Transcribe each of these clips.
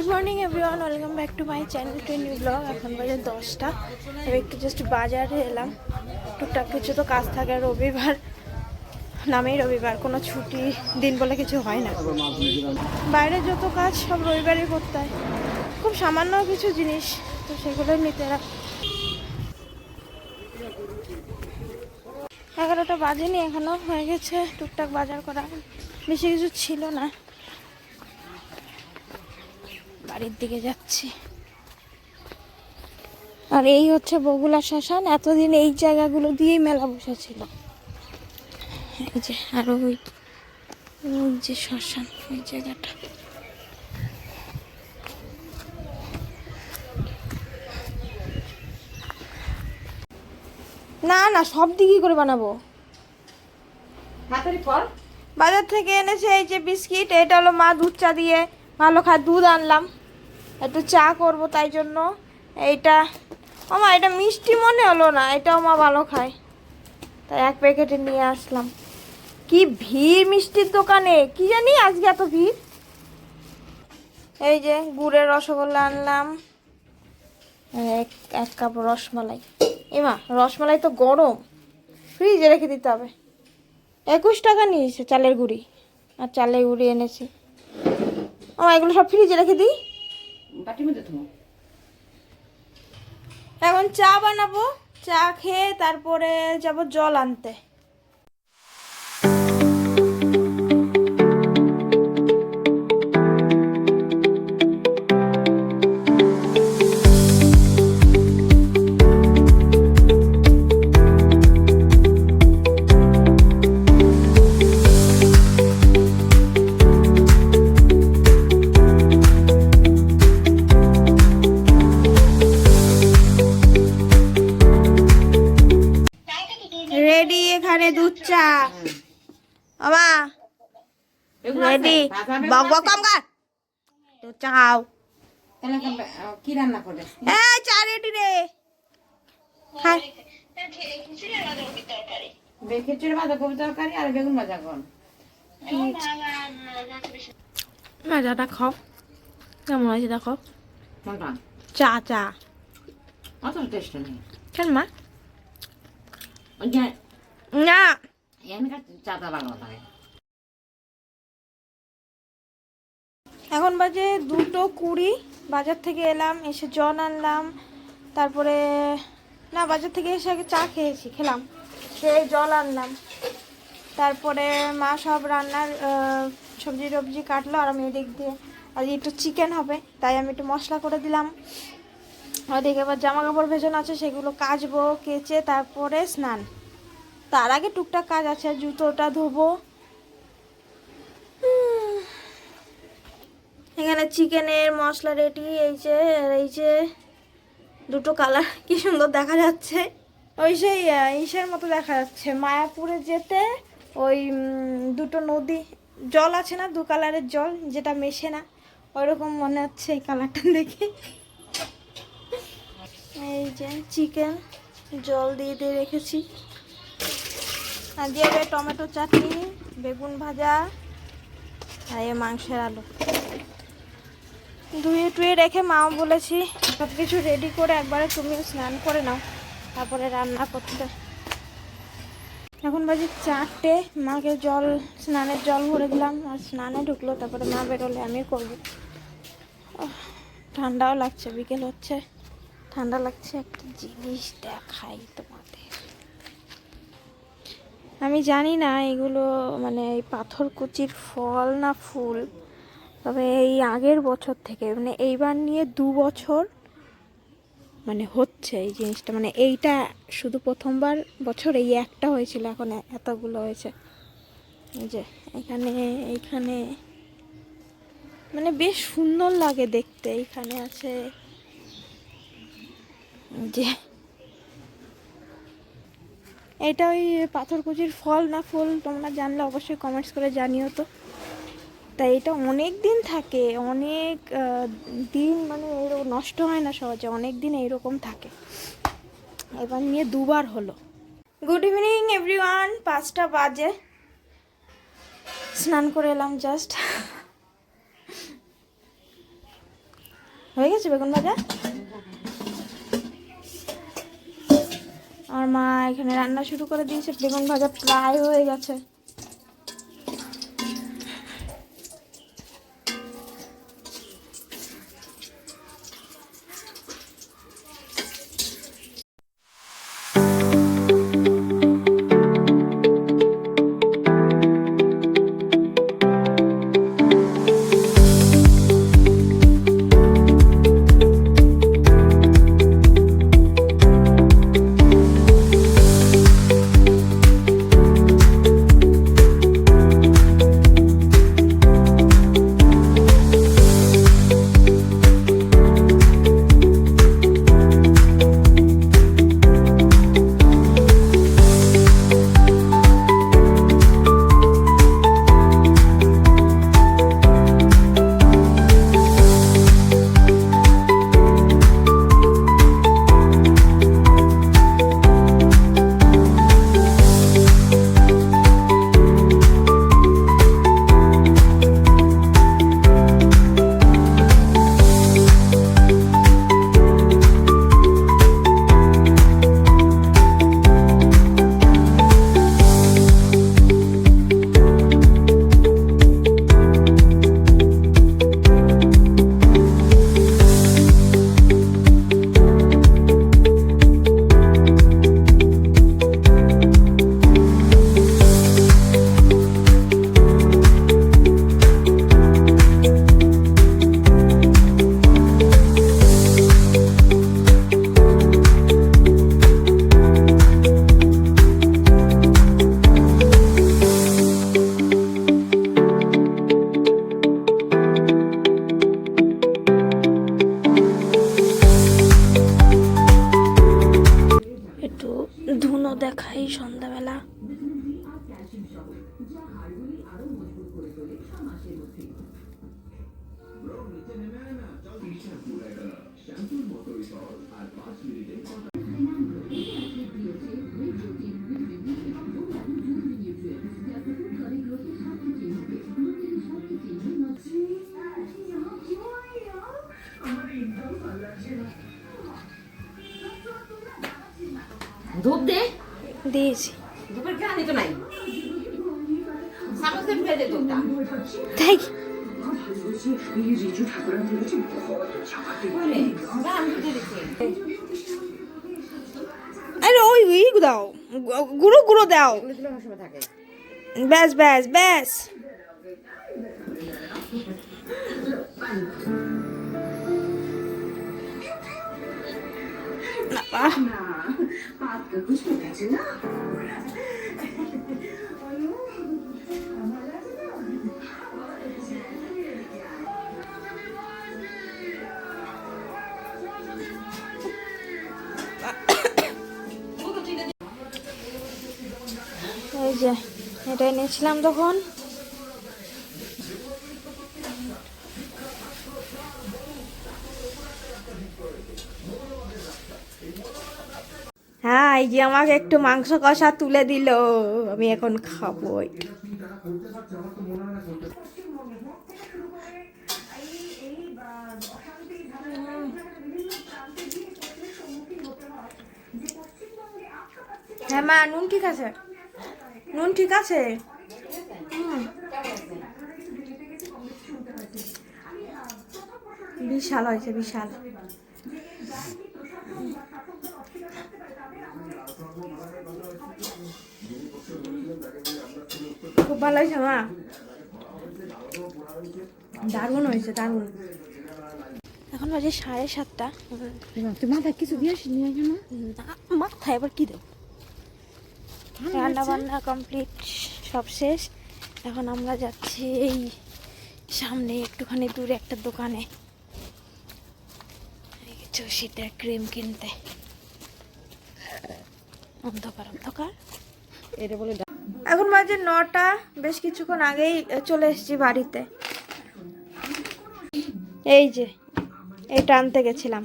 Good morning everyone welcome back to my channel to new blog এখন বাজে দশটা। এবার একটু জাস্ট বাজারে এলাম। টুকটাক কিছু তো কাজ থাকে রবিবার নামেই রবিবার। কোনো ছুটি, দিন বলে কিছু হয় না। বাইরে যত কাজ, সব রবিবারই করতে হয়। খুব সামান্য কিছু জিনিস, তো সেগুলো নিতে এগারোটা বাজেনি, এখনও হয়ে গেছে। টুকটাক বাজার করা। বেশি কিছু ছিল না। বাড়ির দিকে যাচ্ছি। আর এই হচ্ছে বগুলা শ্মশান। এতদিন এই জায়গাগুলো দিয়েই মেলা বসেছিল। এই যে আর ওই ওই যে শ্মশান ওই জায়গাটা। না না সব দিকই করে বানাবো। বাজার থেকে এনেছে এই যে বিস্কিট এটা হলো মা দুধ চা দিয়ে ভালো খায় দুধ আনলাম। একটু চা করব তাই জন্য। এইটা, আমা, এটা মিষ্টি মনে হলো না এটাও মা ভালো খায়। তাই এক প্যাকেটে নিয়ে আসলাম। কি ভিড় মিষ্টির দোকানে, কি জানি আজকে এত ভিড়। এই যে গুড়ের রসগোল্লা আনলাম। এক এক কাপ রসমালাই। এমা, রসমালাই তো গরম। ফ্রিজে রেখে দিতে হবে। একুশ টাকা নিয়েছে চালের গুঁড়ি। আর চালের গুঁড়ি এনেছি। ও এগুলো সব ফ্রিজে রেখে দিই। মধ্যে এখন চা বানাবো চা খেয়ে তারপরে যাব জল আনতে। বক বক কম কর। দুধ চা তাহলে কি রান্না করবে? এই চা রেডি রে। খাই। খিচুড়ি বাঁধাকপি তরকারি আর বেগুন ভাজা খাও। কেমন আছে দেখো। চা চা। অত টেস্ট নেই। কেন মা? না। ভালো থাকে এখন বাজে দুটো কুড়ি, বাজার থেকে এলাম, এসে জল আনলাম, তারপরে, না, বাজার থেকে এসে আগে চা খেয়েছি, খেলাম, খেয়ে জল আনলাম, তারপরে মা সব রান্নার সবজি টবজি কাটলো, আর আমি এদিক দিয়ে আজ একটু চিকেন হবে, তাই আমি একটু মশলা করে দিলাম, ওদিকে এবার জামা কাপড় ভেজানো আছে, সেগুলো কাচবো, কেচে তারপরে স্নান, তার আগে টুকটাক কাজ আছে জুতোটা ধোবো এখানে চিকেনের মশলা রেডি, এই যে এই যে দুটো কালার, কি সুন্দর দেখা যাচ্ছে। ওই সেই ইসের মতো দেখা যাচ্ছে। মায়াপুরে যেতে ওই দুটো নদী, জল আছে না, দু কালারের জল, যেটা মেশে না, ওইরকম মনে হচ্ছে এই কালারটা দেখে। এই যে, চিকেন, জল দিয়ে দিয়ে রেখেছি। আর দিয়ে টমেটো চাটনি, বেগুন ভাজা, আর এ মাংসের আলু। ধুয়ে টুয়ে রেখে মাও বলেছি সব কিছু রেডি করে একবারে তুমিও স্নান করে নাও, তারপরে রান্না করতে। এখন বাজে চারটে, মাকে জল, স্নানের জল ভরে দিলাম, আর স্নানে ঢুকলো, তারপরে মা বেরোলে আমি করব। ঠান্ডাও লাগছে, বিকেল হচ্ছে। ঠান্ডা লাগছে, একটা জিনিস দেখাই তোমাদের। আমি জানি না এগুলো মানে এই পাথরকুচির ফল না ফুল। তবে এই আগের বছর থেকে মানে এইবার নিয়ে দু বছর মানে হচ্ছে এই জিনিসটা। মানে এইটা শুধু প্রথমবার বছর, এই একটা হয়েছিল, এখন এতগুলো হয়েছে। এই যে, এখানে, এইখানে। মানে বেশ সুন্দর লাগে দেখতে, এইখানে আছে। যে। এটা ওই পাথরকুচির ফল না ফুল, তোমরা জানলে অবশ্যই কমেন্টস করে জানিও তো। তাই এটা অনেক দিন থাকে, অনেক দিন মানে এরকম নষ্ট হয় না সহজে, অনেক দিন এইরকম থাকে। এবার নিয়ে দুবার হলো। গুড ইভিনিং এভরিওয়ান পাঁচটা বাজে। স্নান করে এলাম জাস্ট হয়ে গেছে বেগুন ভাজা? আমার মা এখানে রান্না শুরু করে দিয়েছে, বেগুন ভাজা প্রায় হয়ে গেছে। ধূপ দে। দিয়েছি। ধূপের গ্রানি তো নাই। দে দিচ্ছে আরে ওই ওই দাও। গুঁড়ো গুঁড়ো দাও। ব্যাস ব্যাস ব্যাস। বাবা, এটা এনেছিলাম তখন হ্যাঁ এই যে আমাকে একটু মাংস কষা তুলে দিল, আমি এখন খাব হ্যাঁ মা, নুন ঠিক আছে? নুন ঠিক আছে? বিশাল হয়েছে বিশাল। খুব ভালো হয়েছে মা? দারুণ হয়েছে দারুণ। এখন বাজে সাড়ে সাতটা। তুই মাথায় কিছু দিয়ে আসিনি না মাথায় এবার কি দেবো? রান্না বান্না কমপ্লিট সব শেষ। এখন আমরা যাচ্ছি এই সামনে একটুখানি দূরে একটা দোকানে। কিছু শীতের ক্রিম কিনতে। অন্ধকার অন্ধকার। এটা বলে এখন বাজে নটা বেশ কিছুক্ষণ আগেই চলে এসেছি বাড়িতে। এই যে এটা আনতে গেছিলাম।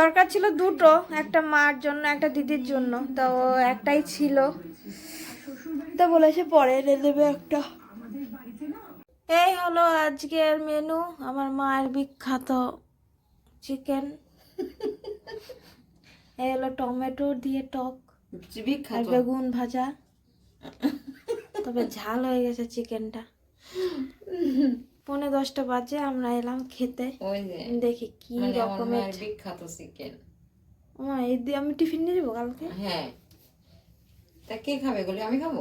দরকার ছিল দুটো একটা মার জন্য একটা দিদির জন্য। তো একটাই ছিল। তো বলেছে পরে এনে দেবে একটা। এই হলো আজকের মেনু। আমার মায়ের বিখ্যাত চিকেন। এই হলো টমেটো দিয়ে টক আর বিখ্যাত বেগুন ভাজা। তবে ঝাল হয়ে গেছে চিকেনটা। পৌনে দশটা বাজে আমরা এলাম খেতে। দেখি কি মানে রকমের বিখ্যাত চিকেন মা এই দিয়ে আমি টিফিন নিয়ে যাব কালকে? হ্যাঁ। তা কে খাবে বলে? আমি খাব?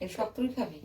এই সব তুই খাবি?